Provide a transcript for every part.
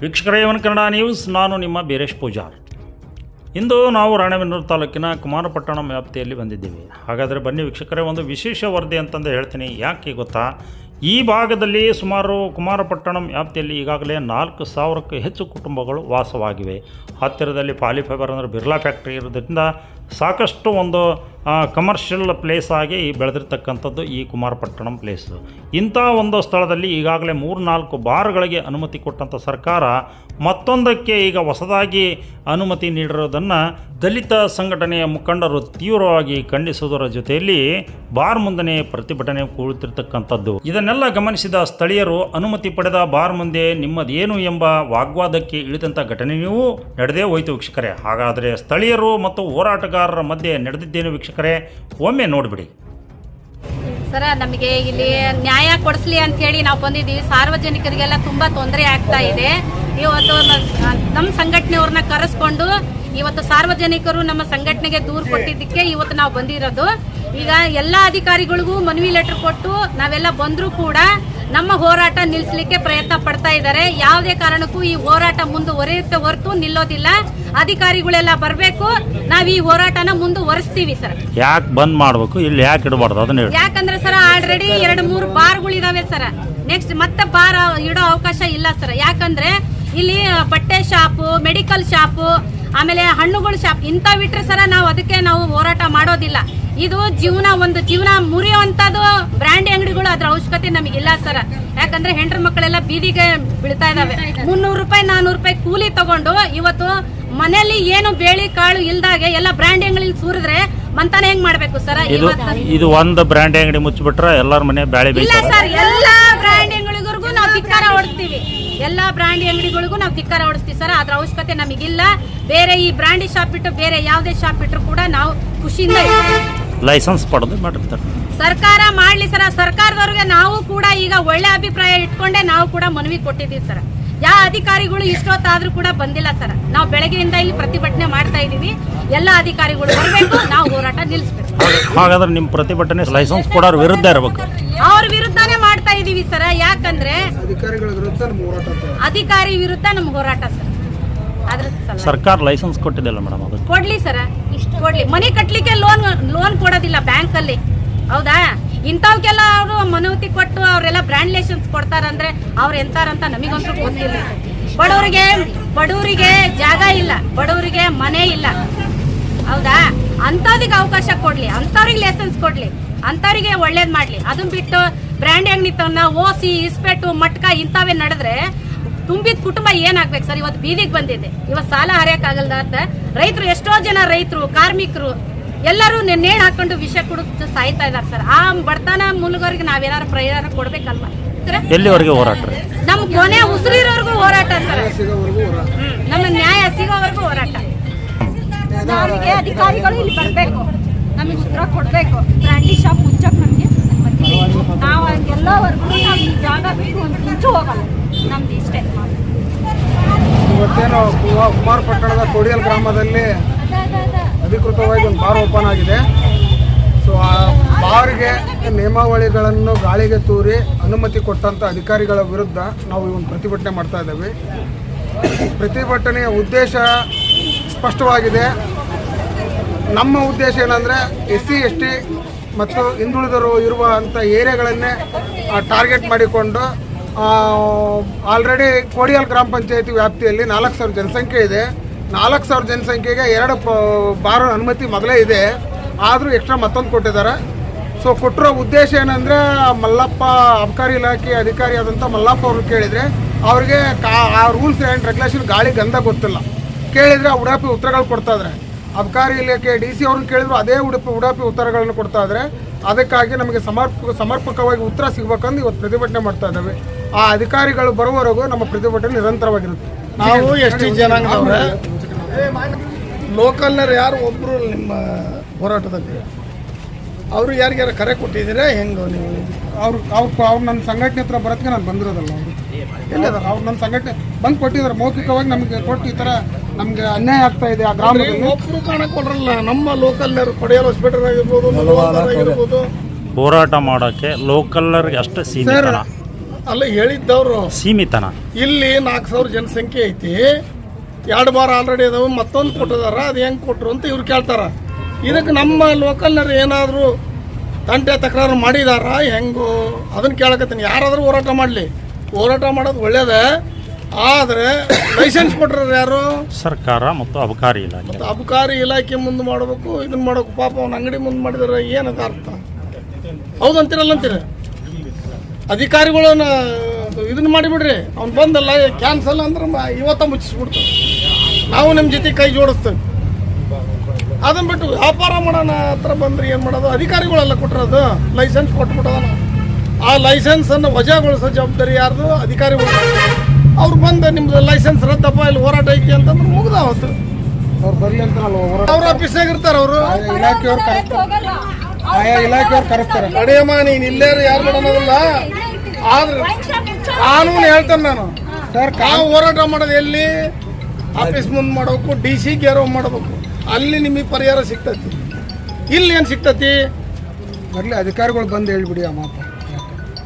ವೀಕ್ಷಕರೇ, ಇವನ್ ಕನ್ನಡ ನ್ಯೂಸ್ ನಾನು ನಿಮ್ಮ ಬೀರೇಶ್ ಪೂಜಾರ್. ಇಂದು ನಾವು ರಾಣೆಬೆನ್ನೂರು ತಾಲೂಕಿನ ಕುಮಾರಪಟ್ಟಣಂ ವ್ಯಾಪ್ತಿಯಲ್ಲಿ ಬಂದಿದ್ದೀವಿ. ಹಾಗಾದರೆ ಬನ್ನಿ ವೀಕ್ಷಕರೇ, ಒಂದು ವಿಶೇಷ ವರದಿ ಅಂತಂದು ಹೇಳ್ತೀನಿ. ಯಾಕೆ ಗೊತ್ತಾ? ಈ ಭಾಗದಲ್ಲಿ ಸುಮಾರು ಕುಮಾರಪಟ್ಟಣಂ ವ್ಯಾಪ್ತಿಯಲ್ಲಿ ಈಗಾಗಲೇ ನಾಲ್ಕು ಸಾವಿರಕ್ಕೂ ಹೆಚ್ಚು ಕುಟುಂಬಗಳು ವಾಸವಾಗಿವೆ. ಹತ್ತಿರದಲ್ಲಿ ಪಾಲಿಫೈಬರ್ ಅಂದರೆ ಬಿರ್ಲಾ ಫ್ಯಾಕ್ಟ್ರಿ ಇರೋದ್ರಿಂದ ಸಾಕಷ್ಟು ಒಂದು ಕಮರ್ಷಿಯಲ್ ಪ್ಲೇಸ್ ಆಗಿ ಬೆಳೆದಿರ್ತಕ್ಕಂಥದ್ದು ಈ ಕುಮಾರಪಟ್ಟಣಂ ಪ್ಲೇಸು ಇಂಥ ಒಂದು ಸ್ಥಳದಲ್ಲಿ ಈಗಾಗಲೇ ಮೂರು ನಾಲ್ಕು ಬಾರ್ಗಳಿಗೆ ಅನುಮತಿ ಕೊಟ್ಟಂಥ ಸರ್ಕಾರ ಮತ್ತೊಂದಕ್ಕೆ ಈಗ ಹೊಸದಾಗಿ ಅನುಮತಿ ನೀಡಿರೋದನ್ನು ದಲಿತ ಸಂಘಟನೆಯ ಮುಖಂಡರು ತೀವ್ರವಾಗಿ ಖಂಡಿಸುವುದರ ಜೊತೆಯಲ್ಲಿ ಬಾರ್ ಮುಂದನೆ ಪ್ರತಿಭಟನೆ ಕೂಳುತ್ತಿರ್ತಕ್ಕಂಥದ್ದು ಇದನ್ನೆಲ್ಲ ಗಮನಿಸಿದ ಸ್ಥಳೀಯರು ಅನುಮತಿ ಪಡೆದ ಬಾರ್ ಮುಂದೆ ನಿಮ್ಮದೇನು ಎಂಬ ವಾಗ್ವಾದಕ್ಕೆ ಇಳಿದಂಥ ಘಟನೆಯೂ ನಡೆದೇ ಹೋಯಿತು ವೀಕ್ಷಕರೇ. ಹಾಗಾದರೆ ಸ್ಥಳೀಯರು ಮತ್ತು ಹೋರಾಟಗಾರರ ಮಧ್ಯೆ ನಡೆದಿದ್ದೇನು ವೀಕ್ಷಕರೇ? ಒಮ್ಮೆ ನೋಡಿಬಿಡಿ. ಸರ, ನಮಗೆ ಇಲ್ಲಿ ನ್ಯಾಯ ಕೊಡಿಸ್ಲಿ ಅಂತ ಹೇಳಿ ನಾವು ಬಂದಿದ್ದೀವಿ. ಸಾರ್ವಜನಿಕರಿಗೆಲ್ಲ ತುಂಬಾ ತೊಂದರೆ ಆಗ್ತಾ ಇದೆ. ಇವತ್ತು ನಮ್ಮ ಸಂಘಟನೆಯವ್ರನ್ನ ಕರೆಸ್ಕೊಂಡು ಇವತ್ತು ಸಾರ್ವಜನಿಕರು ನಮ್ಮ ಸಂಘಟನೆಗೆ ದೂರು ಕೊಟ್ಟಿದ್ದಕ್ಕೆ ಇವತ್ತು ನಾವು ಬಂದಿರೋದು. ಈಗ ಎಲ್ಲ ಅಧಿಕಾರಿಗಳಿಗೂ ಮನವಿ ಲೆಟರ್ ಕೊಟ್ಟು ನಾವೆಲ್ಲ ಬಂದರೂ ಕೂಡ ನಮ್ಮ ಹೋರಾಟ ನಿಲ್ಲಿಸಲಿಕ್ಕೆ ಪ್ರಯತ್ನ ಪಡ್ತಾ ಇದ್ದಾರೆ. ಯಾವುದೇ ಕಾರಣಕ್ಕೂ ಈ ಹೋರಾಟ ಮುಂದುವರಿಯುತ್ತೆ ಹೊರತು ನಿಲ್ಲೋದಿಲ್ಲ. ಅಧಿಕಾರಿಗಳೆಲ್ಲ ಬರಬೇಕು. ನಾವು ಈ ಹೋರಾಟನ ಮುಂದುವರಿಸ್ತೀವಿ ಸರ್. ಯಾಕೆ ಬಂದ್ ಮಾಡಬೇಕು? ಇಲ್ಲಿ ಯಾಕೆ ಇಡಬಾರ್ದು? ಅದನ್ನ ಯಾಕಂದ್ರೆ ಸರ್ ಆಲ್ರೆಡಿ ಎರಡು ಮೂರು ಬಾರ್ಗಳಿದಾವೆ ಸರ್. ನೆಕ್ಸ್ಟ್ ಮತ್ತೆ ಬಾರ್ ಇಡೋ ಅವಕಾಶ ಇಲ್ಲ ಸರ್. ಯಾಕಂದ್ರೆ ಇಲ್ಲಿ ಬಟ್ಟೆ ಶಾಪು ಮೆಡಿಕಲ್ ಶಾಪು ಆಮೇಲೆ ಹಣ್ಣುಗಳು ಶಾಪ್ ಇಂಥ ಬಿಟ್ಟರೆ ಸರ ನಾವು ಅದಕ್ಕೆ ನಾವು ಹೋರಾಟ ಮಾಡೋದಿಲ್ಲ. ಇದು ಜೀವನ ಒಂದು ಜೀವನ ಮುರಿಯುವಂಥದ್ದು ಬ್ರ್ಯಾಂಡ್ ಅಂಗಡಿಗಳು ಅದ್ರ ಅವಶ್ಯಕತೆ ನಮಗಿಲ್ಲ ಸರ್. ಯಾಕಂದ್ರೆ ಹೆಂಡ್ರ ಮಕ್ಕಳೆಲ್ಲ ಬೀದಿಗೆ ಬೀಳ್ತಾ ಇದಾವೆ. ಮುನ್ನೂರು ರೂಪಾಯಿ ನಾನೂರು ರೂಪಾಯಿ ಕೂಲಿ ತಗೊಂಡು ಇವತ್ತು ಮನೆಯಲ್ಲಿ ಏನು ಬೇಳಿ ಕಾಳು ಇಲ್ದಾಗೆ ಎಲ್ಲ ಬ್ರ್ಯಾಂಡಿ ಅಂಗಡಿಲಿ ಸೂರಿದ್ರೆ ಮಂತಾನೆ ಹೆಂಗ್ ಮಾಡ್ಬೇಕು ಸರ್? ಇದು ಇವತ್ತು ಇದು ಒಂದು ಬ್ರ್ಯಾಂಡ್ ಅಂಗಡಿ ಮುಚ್ಚಿಬಿಟ್ರೆ ಎಲ್ಲರ ಮನೆ ಬ್ಯಾಳೆ ಇಲ್ಲ ಸರ್ ಎಲ್ಲಾ ಬ್ರ್ಯಾಂಡ್ ಅಂಗಡಿಗಳಿಗೂ ನಾವು ಧಿಕ್ಕಾರ ಹೊಡಿಸ್ತೀವಿ ಎಲ್ಲಾ ಬ್ರಾಂಡಿ ಅಂಗಡಿಗಳಿಗೂ ನಾವು ಧಿಕ್ಕಾರ ಹೊಡಿಸ್ತೀವಿ ಸರ್. ಅದ್ರ ಅವಶ್ಯಕತೆ ನಮಗಿಲ್ಲ. ಬೇರೆ ಈ ಬ್ರಾಂಡಿ ಶಾಪ್ ಬಿಟ್ಟು ಬೇರೆ ಯಾವುದೇ ಶಾಪ್ ಬಿಟ್ಟರು ಕೂಡ ನಾವು ಖುಷಿಯಿಂದ. ಲೈಸೆನ್ಸ್ ಪಡೆದು ಮಾಡಿರ್ತಾರೆ. ಸರ್ಕಾರ ಮಾಡ್ಲಿ ಸರ್. ಸರ್ಕಾರದವ್ರಿಗೆ ನಾವು ಕೂಡ ಈಗ ಒಳ್ಳೆ ಅಭಿಪ್ರಾಯ ಇಟ್ಕೊಂಡೆ ನಾವು ಕೂಡ ಮನವಿ ಕೊಟ್ಟಿದ್ದೀವಿ ಸರ್. ಯಾವ ಅಧಿಕಾರಿಗಳು ಇಷ್ಟೊತ್ತಾದ್ರೂ ಕೂಡ ಬಂದಿಲ್ಲ ಸರ್. ನಾವು ಬೆಳಗ್ಗೆಯಿಂದ ಇಲ್ಲಿ ಪ್ರತಿಭಟನೆ ಮಾಡ್ತಾ ಇದೀವಿ ಎಲ್ಲ ಅಧಿಕಾರಿಗಳು ಬರಬೇಕು. ನಾವು ಹೋರಾಟ ನಿಲ್ಲಿಸ್ಬೇಕು. ಹಾಗಾದ್ರೆ ನಿಮ್ಮ ಪ್ರತಿಭಟನೆ ಲೈಸೆನ್ಸ್ ಕೊಡೋರ ವಿರುದ್ಧ ಇರಬೇಕು. ಅವ್ರ ವಿರುದ್ಧನೇ ಮಾಡ್ತಾ ಇದೀವಿ ಸರ್ ಯಾಕಂದ್ರೆ ಅಧಿಕಾರಿಗಳ ವಿರುದ್ಧ ನಮ್ಮ ಹೋರಾಟ ಅಂತ ಅಧಿಕಾರಿ ವಿರುದ್ಧ ನಮ್ಮ ಹೋರಾಟ ಸರ್. ಅದ್ರ. ಸರ್ಕಾರ ಲೈಸೆನ್ಸ್ ಕೊಟ್ಟಿದೆಲ್ಲ ಮೇಡಮ್ ಅದು? ಕೊಡ್ಲಿ ಸರ್ ಕೊಡ್ಲಿ. ಮನೆ ಕಟ್ಲಿಕ್ಕೆ ಲೋನ್ ಲೋನ್ ಕೊಡೋದಿಲ್ಲ ಬ್ಯಾಂಕ್ ಅಲ್ಲಿ ಹೌದಾ? ಇಂಥವ್ಕೆಲ್ಲ ಅವರು ಮನವತಿ ಕೊಟ್ಟು ಅವರೆಲ್ಲ ಬ್ರ್ಯಾಂಡ್ ಲೈಸೆನ್ಸ್ ಕೊಡ್ತಾರಂದ್ರೆ ಅವ್ರು ಎಂತಾರಂತ ನಮಗಂತೂ ಗೊತ್ತಿಲ್ಲ. ಬಡವರಿಗೆ ಬಡವರಿಗೆ ಜಾಗ ಇಲ್ಲ. ಬಡವರಿಗೆ ಮನೆ ಇಲ್ಲ. ಹೌದಾ? ಅಂಥವ್ರಿಗೆ ಅವಕಾಶ ಕೊಡ್ಲಿ. ಅಂಥವ್ರಿಗೆ ಲೈಸೆನ್ಸ್ ಕೊಡ್ಲಿ. ಅಂಥವ್ರಿಗೆ ಒಳ್ಳೇದ್ ಮಾಡ್ಲಿ. ಅದನ್ನ ಬಿಟ್ಟು ಬ್ರ್ಯಾಂಡ್ ತನ್ನ ಓಸಿ ಇಸ್ಪೆಟ್ಟು ಮಟ್ಕ ಇಂಥವೇ ನಡೆದ್ರೆ ತುಂಬಿದ ಕುಟುಂಬ ಏನಾಗ್ಬೇಕು ಸರ್? ಇವತ್ತು ಬೀದಿಗೆ ಬಂದಿದೆ. ಇವತ್ತು ಸಾಲ ಹರಿಯಕ್ಕಾಗಲ್ದ ಅಂತ ರೈತರು ಎಷ್ಟೋ ಜನ ರೈತರು ಕಾರ್ಮಿಕರು ಎಲ್ಲರೂ ನೇಣು ಹಾಕೊಂಡು ವಿಷ ಕುಡಿದು ಸಾಯ್ತಾ ಇದ್ದಾರೆ ಸರ್. ಆ ಬಡತನ ಮುಲ್ಗೋರಿಗೆ ನಾವೇನಾದ್ರು ಪರಿಹಾರ ಕೊಡ್ಬೇಕಲ್ವಾ? ಎಲ್ಲಿವರೆಗೆ ಹೋರಾಟ ನಮ್ ಕೊನೆ ಉಸಿರಿರೋರ್ಗೂ ಹೋರಾಟ ಸರ್. ನಮ್ಮ ನ್ಯಾಯ ಸಿಗೋವರೆಗೂ ಹೋರಾಟ. ಅಧಿಕಾರಿಗಳು ಇಲ್ಲಿ ಬರಬೇಕು. ನಮಗೆ ಉತ್ತರ ಕೊಡಬೇಕು. ಬ್ರ್ಯಾಂಡಿ ಶಾಪ್ ಮುಚ್ಚಕ್ಕೆ ನಮಗೆ. ನಾವು ಎಲ್ಲವರೆಗೂ ನಮ್ಗೆ ಜಾಗ ಬಿಟ್ಟು ಒಂದು ಹೋಗಲ್ಲ. ನಮ್ದು ಇಷ್ಟೇ. ಇವತ್ತೇನು ಕುಮಾರಪಟ್ಟಣದ ಕೊಡಿಯಲ್ ಗ್ರಾಮದಲ್ಲಿ ಅಧಿಕೃತವಾಗಿ ಒಂದು ಬಾರ್ ಓಪನ್ ಆಗಿದೆ. ಸೊ ಆ ಬಾರ್ಗೆ ನಿಯಮಾವಳಿಗಳನ್ನು ಗಾಳಿಗೆ ತೂರಿ ಅನುಮತಿ ಕೊಟ್ಟಂಥ ಅಧಿಕಾರಿಗಳ ವಿರುದ್ಧ ನಾವು ಒಂದು ಪ್ರತಿಭಟನೆ ಮಾಡ್ತಾ ಇದ್ದೇವೆ. ಪ್ರತಿಭಟನೆಯ ಉದ್ದೇಶ ಸ್ಪಷ್ಟವಾಗಿದೆ. ನಮ್ಮ ಉದ್ದೇಶ ಏನಂದರೆ ಎಸ್ ಸಿ ಎಸ್ ಟಿ ಮತ್ತು ಹಿಂದುಳಿದರು ಇರುವಂಥ ಏರಿಯಾಗಳನ್ನೇ ಟಾರ್ಗೆಟ್ ಮಾಡಿಕೊಂಡು ಆಲ್ರೆಡಿ ಕೋಡಿಯಲ್ ಗ್ರಾಮ ಪಂಚಾಯತಿ ವ್ಯಾಪ್ತಿಯಲ್ಲಿ ನಾಲ್ಕು ಸಾವಿರ ಜನಸಂಖ್ಯೆ ಇದೆ. ನಾಲ್ಕು ಸಾವಿರ ಜನಸಂಖ್ಯೆಗೆ ಎರಡು ಬಾರ್ ಅನುಮತಿ ಮೊದಲೇ ಇದೆ. ಆದರೂ ಎಕ್ಸ್ಟ್ರಾ ಮತ್ತೊಂದು ಕೊಟ್ಟಿದ್ದಾರೆ. ಸೊ ಕೊಟ್ಟಿರೋ ಉದ್ದೇಶ ಏನಂದರೆ, ಮಲ್ಲಪ್ಪ ಅಬಕಾರಿ ಇಲಾಖೆ ಅಧಿಕಾರಿ ಆದಂಥ ಮಲ್ಲಪ್ಪ ಅವರು ಕೇಳಿದರೆ, ಅವರಿಗೆ ಕಾ, ಆ ರೂಲ್ಸ್ ಆ್ಯಂಡ್ ರೆಗ್ಯುಲೇಷನ್ ಗಾಳಿ ಗಂಧ ಗೊತ್ತಿಲ್ಲ. ಕೇಳಿದರೆ ಉಡಾಪಿ ಉತ್ತರಗಳು ಕೊಡ್ತಾ ಇದ್ದಾರೆ ಅಬಕಾರಿ ಇಲಾಖೆ ಡಿ ಸಿ ಅವ್ರನ್ನ ಕೇಳಿದ್ರು ಅದೇ ಉಡುಪಿ ಉಡಾಪಿ ಉತ್ತರಗಳನ್ನು ಕೊಡ್ತಾ ಇದ್ದಾರೆ. ಅದಕ್ಕಾಗಿ ನಮಗೆ ಸಮರ್ಪ ಸಮರ್ಪಕವಾಗಿ ಉತ್ತರ ಸಿಗಬೇಕಂದ್ರೆ ಇವತ್ತು ಪ್ರತಿಭಟನೆ ಮಾಡ್ತಾ ಇದ್ದಾವೆ. ಆ ಅಧಿಕಾರಿಗಳು ಬರುವವರೆಗೂ ನಮ್ಮ ಪ್ರತಿಭಟನೆ ನಿರಂತರವಾಗಿರುತ್ತೆ. ನಾವು ಎಷ್ಟು ಜನಾಂಗದವ್ರೆ? ಲೋಕಲ್ನರು ಯಾರು ಒಬ್ಬರು ನಿಮ್ಮ ಹೋರಾಟದಲ್ಲಿ? ಅವರು ಯಾರಿಗಾರ ಕರೆ ಕೊಟ್ಟಿದ್ದೀರಾ? ಹೆಂಗೆ ನೀವು? ಅವ್ರು ಅವ್ರು ಅವ್ರು ನನ್ನ ಸಂಘಟನೆ ಹತ್ರ ಬರೋದಕ್ಕೆ ನಾನು ಬಂದಿರೋದಲ್ಲ ಅವರು. ಎಲ್ಲಿದಾರೆ ಅವ್ರು ನಮ್ಮ ಸಂಘಟನೆ ಬಂದು ಕೊಟ್ಟಿದ್ದಾರೆ. ಮೌಖಿಕವಾಗಿ ನಮಗೆ ಕೊಟ್ಟು ಈ ಥರ ನಮಗೆ ಅನ್ಯಾಯ ಆಗ್ತಾ ಇದೆ ಆ ಗ್ರಾಮದಲ್ಲಿ. ಒಬ್ಬರು ಕಾಣಕ್ಕೆ ಕೊಡ್ರಲ್ಲ ನಮ್ಮ ಲೋಕಲ್ನರು ಪಡೆಯಲು ಹಾಸ್ಪಿಟಲ್ ಆಗಿರ್ಬೋದು ಮಲಬಾರ್ ಆಗಿರ್ಬೋದು. ಹೋರಾಟ ಮಾಡೋಕೆ ಲೋಕಲ್ಲರಿಗೆ ಅಷ್ಟೇ ಸೀಮಿತ ಅಲ್ಲ ಹೇಳಿದ್ದವರು. ಸೀಮಿತನ. ಇಲ್ಲಿ ನಾಲ್ಕು ಸಾವಿರ ಜನಸಂಖ್ಯೆ ಐತಿ. ಎರಡು ಬಾರ್ ಆಲ್ರೆಡಿ ಅದಾವ. ಮತ್ತೊಂದು ಕೊಟ್ಟಿದಾರ. ಅದು ಹೆಂಗೆ ಕೊಟ್ರು ಅಂತ ಇವ್ರು ಕೇಳ್ತಾರ. ಇದಕ್ಕೆ ನಮ್ಮ ಲೋಕಲ್ನವ್ರು ಏನಾದರೂ ತಂಟೆ ತಕರಾರು ಮಾಡಿದಾರ? ಹೆಂಗು? ಅದನ್ನ ಕೇಳಕತ್ತೀನಿ. ಯಾರಾದರೂ ಹೋರಾಟ ಮಾಡಲಿ. ಹೋರಾಟ ಮಾಡೋದು ಒಳ್ಳೇದೇ? ಆದರೆ ಲೈಸೆನ್ಸ್ ಕೊಟ್ಟರೆ ಯಾರು? ಸರ್ಕಾರ ಮತ್ತು ಅಬಕಾರಿ ಇಲಾಖೆ. ಮತ್ತು ಅಬಕಾರಿ ಇಲಾಖೆ ಮುಂದೆ ಮಾಡಬೇಕು ಇದನ್ನ ಮಾಡಬೇಕು. ಪಾಪ ಅವ್ನ ಅಂಗಡಿ ಮುಂದೆ ಮಾಡಿದರೆ ಏನದ ಅರ್ಥ? ಹೌದಂತೀರಲ್ಲ ಅಂತೀರ? ಅಧಿಕಾರಿಗಳನ್ನ ಇದನ್ನ ಮಾಡಿಬಿಡ್ರಿ. ಅವ್ನು ಬಂದಲ್ಲ ಕ್ಯಾನ್ಸಲ್ ಅಂದ್ರೆ ಇವತ್ತ ಮುಚ್ಚಿಸ್ಬಿಡ್ತು ನಾವು ನಿಮ್ಮ ಜೊತೆ ಕೈ ಜೋಡಿಸ್ತೇವೆ. ಅದನ್ನ ಬಿಟ್ಟು ವ್ಯಾಪಾರ ಮಾಡೋಣ ಹತ್ರ ಬಂದ್ರೆ ಏನು ಮಾಡೋದು? ಅಧಿಕಾರಿಗಳೆಲ್ಲ ಕೊಟ್ಟಿರೋದು ಲೈಸೆನ್ಸ್ ಕೊಟ್ಬಿಟ್ಟದ ಆ ಲೈಸೆನ್ಸನ್ನು ವಜಾಗೊಳಿಸೋ ಜವಾಬ್ದಾರಿ ಯಾರ್ದು? ಅಧಿಕಾರಿಗಳು ಅವ್ರು ಬಂದು ನಿಮ್ದು ಲೈಸೆನ್ಸ್ ರದ್ದಪ್ಪ ಇಲ್ಲಿ ಹೋರಾಟ ಐತಿ ಅಂತಂದ್ರೆ ಮುಗ್ದ ಅವತ್ತು ಅವ್ರು ಬರ್ಲಿ ಅಂತ ಅವ್ರ ಆಫೀಸಾಗ ಇರ್ತಾರ ಅವರು ಇಲಾಖೆಯವ್ರು ಆಯಾ ಇಲಾಖೆಯವ್ರು ಕರೆಸ್ತಾರೆ. ನಡೆಯಮ್ಮ ನೀನ್ ಇಲ್ಲೇ ಯಾರು ಮಾಡೋದಿಲ್ಲ ಆದ್ರೆ ಕಾನೂನು ಹೇಳ್ತೇನೆ ನಾನು. ಸರ್ ನಾವು ಹೋರಾಟ ಮಾಡೋದು ಎಲ್ಲಿ? ಆಫೀಸ್ ಮುಂದೆ ಮಾಡಬೇಕು ಡಿ ಸಿ ಗೇರೋ ಮಾಡಬೇಕು. ಅಲ್ಲಿ ನಿಮಗೆ ಪರಿಹಾರ ಸಿಗ್ತತಿ. ಇಲ್ಲಿ ಏನು ಸಿಗ್ತತಿ? ಬರಲಿ ಅಧಿಕಾರಿಗಳು ಬಂದು ಹೇಳ್ಬಿಡಿ ಆ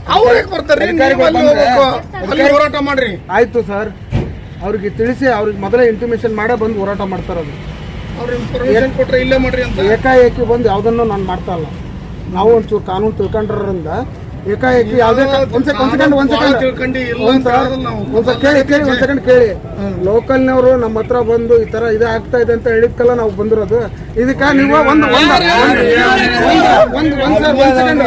ಮಾತು ಅವ್ರು ಯಾಕೆ ಬರ್ತಾರೆ? ಹೋರಾಟ ಮಾಡ್ರಿ. ಆಯ್ತು ಸರ್. ಅವ್ರಿಗೆ ತಿಳಿಸಿ ಅವ್ರಿಗೆ ಮೊದಲೇ ಇಂಟಿಮೇಷನ್ ಮಾಡೇ ಬಂದು ಹೋರಾಟ ಮಾಡ್ತಾರದು ಅವ್ರ ಇನ್ಫಾರ್ಮೇಶನ್ ಕೊಟ್ರೆ ಇಲ್ಲೇ ಮಾಡ್ರಿ ಅಂತ. ಏಕಾಏಕಿ ಬಂದು ಯಾವುದನ್ನು ನಾನು ಮಾಡ್ತಾ ಇಲ್ಲ. ನಾವು ಒಂಚೂರು ಕಾನೂನು ತಿಳ್ಕೊಂಡ್ರಿಂದ ಏಕಾಏಕಿ ಯಾವುದೇ ಒಂದ್ ಸೆಕೆಂಡ್ ಒಂದ್ ಸೆಕೆಂಡ್ ಒಂದ್ ಸೆಕೆಂಡ್ ಒಂದ್ ಸರ್ ಕೇಳಿ ಕೇಳಿ ಒಂದ್ ಸೆಕೆಂಡ್ ಕೇಳಿ ಲೋಕಲ್ನವರು ನಮ್ಮ ಹತ್ರ ಬಂದು ಈ ತರ ಇದು ಆಗ್ತಾ ಇದೆ ಅಂತ ಹೇಳಿದ್ಕಲ್ಲ ನಾವು ಬಂದಿರೋದು ಇದಕ್ಕ ನೀವು ಒಂದು ಒಂದು ಒಂದು ಒಂದು ಸರ್ ಒಂದ್ ಸೆಕೆಂಡ್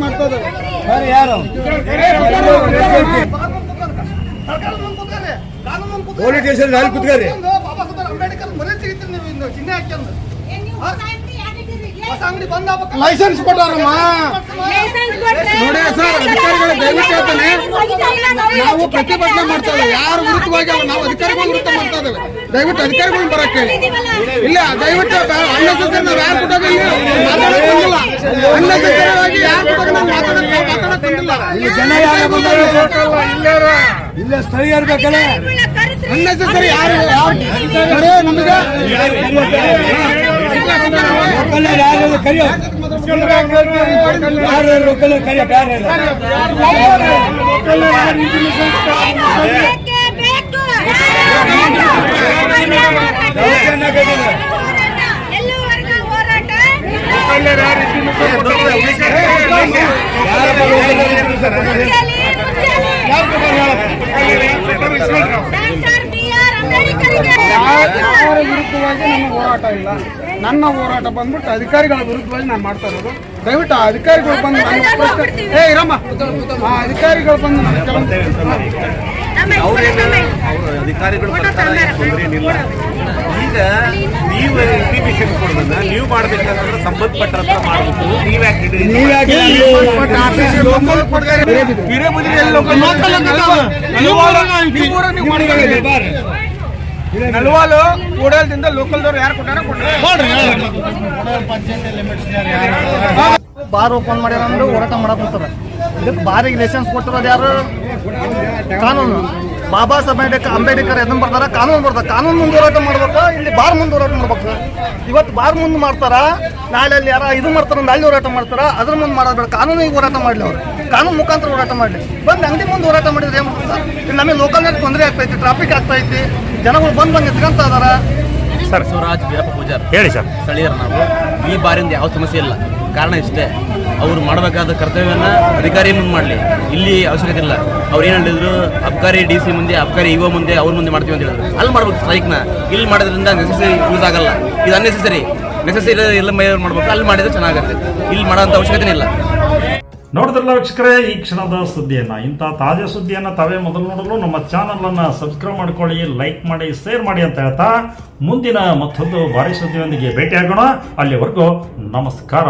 ಮಾಡ್ತಾ ಇದ್ದಾರೆ ಪೊಲೀಸ್ ಸ್ಟೇಷನ್ ಅಲ್ಲಿ ಕುತ್ಕೋರಿ. ಬಾಬಾ ಸಾಹೇಬ್ ಅಂಬೇಡ್ಕರ್ ಮನೆ ತೆಗಿತೀರಿ ನೀವು ಇನ್ನು ಚಿಹ್ನೆ ಹಾಕ್ಯಂದು ಹೊಸ ಅಂಗಡಿ ಬಂದ್ ಲೈಸೆನ್ಸ್ ಕೊಟ್ಟಾರಮ್ಮ ನೋಡಿ ಸರ್ ಅಧಿಕಾರಿಗಳು ದಯವಿಟ್ಟು ಹೇಳ್ತಾನೆ ನಾವು ಪ್ರತಿಭಟನೆ ಮಾಡ್ತಾ ಇದ್ದೇವೆ. ಯಾರು ವಿರುದ್ಧವಾಗಿ ನಾವು ಅಧಿಕಾರಿಗಳು ವಿರುದ್ಧ ಮಾಡ್ತಾ ಇದ್ದೇವೆ. ದಯವಿಟ್ಟು ಅಧಿಕಾರಿಗಳು ಬರಕ್ಕೆ ಇಲ್ಲ ದಯವಿಟ್ಟು ಅನ್ನಸರಿ ನಾವು ಯಾರು ಕೂಡ ಮಾತಾಡಕ್ ಬಂದಿಲ್ಲ. ಯಾರು ಕೊಟ್ಟಾಗ ನಾವು ಮಾತಾಡಕ್ ಮಾತಾಡಕ್ ಬಂದಿಲ್ಲ. ಜನ ಯಾರು ಇಲ್ಲೇ ಸ್ಥಳೀಯ ಇರ್ಬೇಕಲ್ಲ ಅನ್ನಸರಿ ಯಾರು ಯಾರು ನಮಗೆ ಎಲ್ಲಿವರೆಗೂ ಹೋರಾಟ ಡಾಕ್ಟರ್ ಬಿ ಆರ್ ಯಾರ ವಿರುದ್ಧವಾಗಿ ನಮ್ಮ ಹೋರಾಟ ಇಲ್ಲ ನನ್ನ ಹೋರಾಟ ಬಂದ್ಬಿಟ್ಟು ಅಧಿಕಾರಿಗಳ ವಿರುದ್ಧವಾಗಿ ನಾನು ಮಾಡ್ತಾ ಇರೋದು. ದಯವಿಟ್ಟು ಆ ಅಧಿಕಾರಿಗಳು ಬಂದು ಹೇ ಏ, ಇರಮ್ಮ. ಆ ಅಧಿಕಾರಿಗಳು ಬಂದು ನಾನು ಕೆಲವೊಂದು ಅಧಿಕಾರಿಗಳು ಬರ್ತಾರ ತೊಂದರೆ ಏನಿಲ್ಲ ಈಗ ನೀವು ಇಂಟಿಮೇಷನ್ ಕೊಡೋದನ್ನ ನೀವು ಮಾಡ್ಬೇಕಂದ್ರೆ ಸಂಬಂಧಪಟ್ಟ ಮಾಡಬೇಕು ಮಾಡ್ಬೇಕು ನೀವ್ ಯಾಕೆ? ನಲ್ವಾಲು ಕೂಡಲದಿಂದ ಲೋಕಲ್ದವ್ರು ಯಾರು ಕೊಟ್ಟಾರ ಬಾರ್ ಓಪನ್ ಮಾಡ್ಯಾರ ಅಂದ್ರೆ ಹೋರಾಟ ಮಾಡಕ್ ಕುಂತಾರ ಇದಕ್ಕೆ ಬಾರಿಗೆ ಲೈಸೆನ್ಸ್ ಕೊಟ್ಟಿರೋದು ಯಾರು? ಕಾನೂನು. ಬಾಬಾ ಸಾಹೇಬ್ ಅಂಬೇಡ್ಕರ್ ಅಂಬೇಡ್ಕರ್ ಎದನ್ ಬರ್ತಾರ? ಕಾನೂನು ಬರ್ತಾರೆ. ಕಾನೂನು ಮುಂದೆ ಹೋರಾಟ ಮಾಡ್ಬೇಕು? ಇಲ್ಲಿ ಬಾರ್ ಮುಂದೆ ಹೋರಾಟ ಮಾಡ್ಬೇಕು? ಇವತ್ತು ಬಾರ್ ಮುಂದೆ ಮಾಡ್ತಾರ? ನಾಳೆ ಅಲ್ಲಿ ಯಾರ ಇದು ಮಾಡ್ತಾರ ಅಲ್ಲಿ ಹೋರಾಟ ಮಾಡ್ತಾರ? ಅದ್ರ ಮುಂದೆ ಮಾಡೋದ್ರ ಕಾನೂನು ಕಾನೂನಿಗೆ ಹೋರಾಟ ಮಾಡಲಿ ಅವ್ರು. ಕಾನೂನು ಮುಖಾಂತರ ಹೋರಾಟ ಮಾಡಲಿ. ಬಂದು ಅಂಗಡಿ ಮುಂದೆ ಹೋರಾಟ ಮಾಡಿದ್ರೆ ಏನು ನಮಗೆ ಲೋಕಲ್ನಲ್ಲಿ ತೊಂದರೆ ಆಗ್ತೈತಿ ಟ್ರಾಫಿಕ್ ಆಗ್ತೈತಿ, ಜನಗಳು ಬಂದು ಬಂದು ನಿಂತ್ಕೊಂತ ಅದಾರ ಸರ್. ಬಸವರಾಜ್ ವೀರಪ್ಪ ಪೂಜಾರ್. ಹೇಳಿ ಸರ್. ಸ್ಥಳೀಯರು ನಾವು. ಈ ಬಾರಿಂದ ಯಾವ ಸಮಸ್ಯೆ ಇಲ್ಲ. ಕಾರಣ ಇಷ್ಟೇ ಅವ್ರು ಮಾಡಬೇಕಾದ ಕರ್ತವ್ಯವನ್ನು ಅಧಿಕಾರಿ ಮುಂದೆ ಮಾಡಲಿ. ಇಲ್ಲಿ ಅವಶ್ಯಕತೆ ಇಲ್ಲ. ಅವ್ರು ಏನು ಹೇಳಿದ್ರು? ಅಬ್ಕಾರಿ ಡಿ ಸಿ ಮುಂದೆ ಅಬ್ಕಾರಿ ಇಒ ಮುಂದೆ ಅವ್ರ ಮುಂದೆ ಮಾಡ್ತೀವಿ ಅಂತ ಹೇಳಿದ್ರು. ಅಲ್ಲಿ ಮಾಡ್ಬೇಕು ಸ್ಟ್ರೈಕ್ನ. ಇಲ್ಲಿ ಮಾಡೋದ್ರಿಂದ ನೆಸೆಸರಿ ಯೂಸ್ ಆಗಲ್ಲ. ಇದು ಅನ್ನೆಸೆಸರಿ ನೆಸೆಸರಿ ಎಲ್ಲ ಮೈ ಮಾಡ್ಬೇಕು. ಅಲ್ಲಿ ಮಾಡಿದ್ರೆ ಚೆನ್ನಾಗುತ್ತೆ. ಇಲ್ಲಿ ಮಾಡೋಂಥ ಅವಶ್ಯಕತೆ ಇಲ್ಲ. ನೋಡಿದ್ರಲ್ಲ ವೀಕ್ಷಕರೇ, ಈ ಕ್ಷಣದ ಸುದ್ದಿಯನ್ನು, ಇಂಥ ತಾಜಾ ಸುದ್ದಿಯನ್ನು ತಾವೇ ಮೊದಲು ನೋಡಲು ನಮ್ಮ ಚಾನಲನ್ನು ಸಬ್ಸ್ಕ್ರೈಬ್ ಮಾಡ್ಕೊಳ್ಳಿ ಲೈಕ್ ಮಾಡಿ ಶೇರ್ ಮಾಡಿ ಅಂತ ಹೇಳ್ತಾ ಮುಂದಿನ ಮತ್ತೊಂದು ಭಾರಿ ಸುದ್ದಿಯೊಂದಿಗೆ ಭೇಟಿಯಾಗೋಣ. ಅಲ್ಲಿವರೆಗೂ ನಮಸ್ಕಾರ.